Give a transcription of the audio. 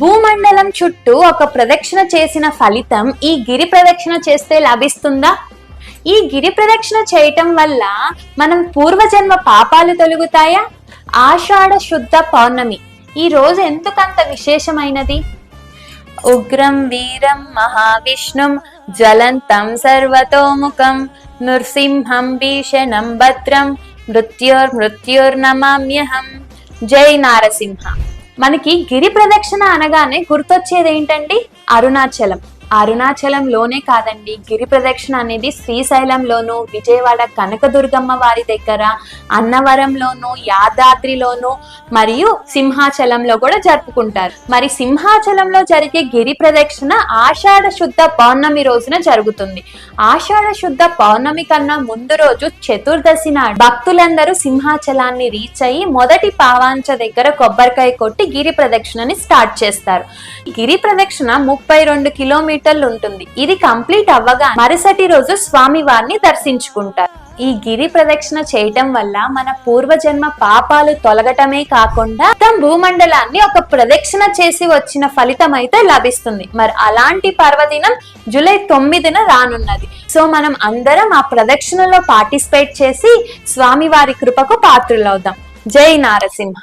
భూమండలం చుట్టూ ఒక ప్రదక్షిణ చేసిన ఫలితం ఈ గిరి ప్రదక్షిణ చేస్తే లభిస్తుందా? ఈ గిరి ప్రదక్షిణ చేయటం వల్ల మనం పూర్వజన్మ పాపాలు తొలుగుతాయా? ఆషాఢ శుద్ధ పౌర్ణమి. ఈ రోజు ఎందుకంత విశేషమైనది? ఉగ్రం వీరం మహావిష్ణుం జ్వలంతం సర్వతోముఖం నృసింహం భీషణం భద్రం మృత్యోర్ మృత్యోర్నమామ్యహం జై నారసింహ. మనకి గిరి ప్రదక్షిణ అనగానే గుర్తొచ్చేది ఏంటండి అరుణాచలం. అరుణాచలంలోనే కాదండి. గిరి ప్రదక్షిణ అనేది శ్రీశైలంలోను విజయవాడ కనకదుర్గమ్మ వారి దగ్గర అన్నవరంలోను యాదాద్రిలోను మరియు సింహాచలంలో కూడా జరుపుకుంటారు. మరి సింహాచలంలో జరిగే గిరి ప్రదక్షిణ ఆషాఢ శుద్ధ పౌర్ణమి రోజున జరుగుతుంది. ఆషాఢ శుద్ధ పౌర్ణమి కన్నా ముందు రోజు చతుర్దశి నాడు భక్తులందరూ సింహాచలాన్ని రీచ్ అయ్యి మొదటి పావాంచ దగ్గర కొబ్బరికాయ కొట్టి గిరి ప్రదక్షిణని స్టార్ట్ చేస్తారు. గిరి ప్రదక్షిణ ముప్పై రెండు కిలోమీటర్ హాస్పిటల్ ఉంటుంది. ఇది కంప్లీట్ అవ్వగా మరుసటి రోజు స్వామి వారిని దర్శించుకుంటారు. ఈ గిరి ప్రదక్షిణ చేయటం వల్ల మన పూర్వజన్మ పాపాలు తొలగటమే కాకుండా మొత్తం భూమండలాన్ని ఒక ప్రదక్షిణ చేసి వచ్చిన ఫలితం అయితే లభిస్తుంది. మరి అలాంటి పర్వదినం జూలై తొమ్మిదిన రానున్నది. సో మనం అందరం ఆ ప్రదక్షిణలో పార్టిసిపేట్ చేసి స్వామివారి కృపకు పాత్రులవుదాం. జై నారసింహ.